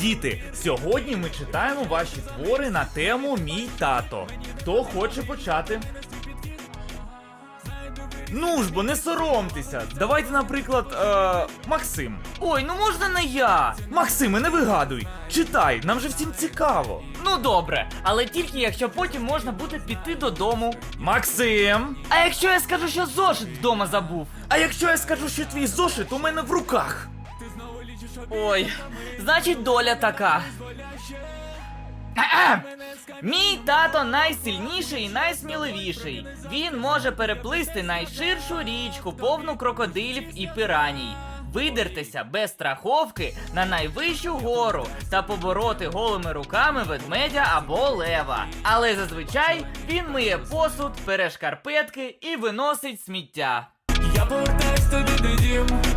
Діти, сьогодні ми читаємо ваші твори на тему Мій тато. Хто хоче почати? Ну ж бо не соромтеся. Давайте, наприклад, е, Максим. Ой, ну можна не я. Максиме, не вигадуй. Читай, нам же всім цікаво. Ну добре, але тільки якщо потім можна буде піти додому. Максим! А якщо я скажу, що зошит вдома забув? А якщо я скажу, що твій зошит у мене в руках? Ой, значить доля така. Мій тато найсильніший і найсміливіший. Він може переплисти найширшу річку, повну крокодилів і пираній. Видертися без страховки на найвищу гору та побороти голими руками ведмедя або лева. Але зазвичай він миє посуд, пере шкарпетки і виносить сміття. Я повертаюсь туди, де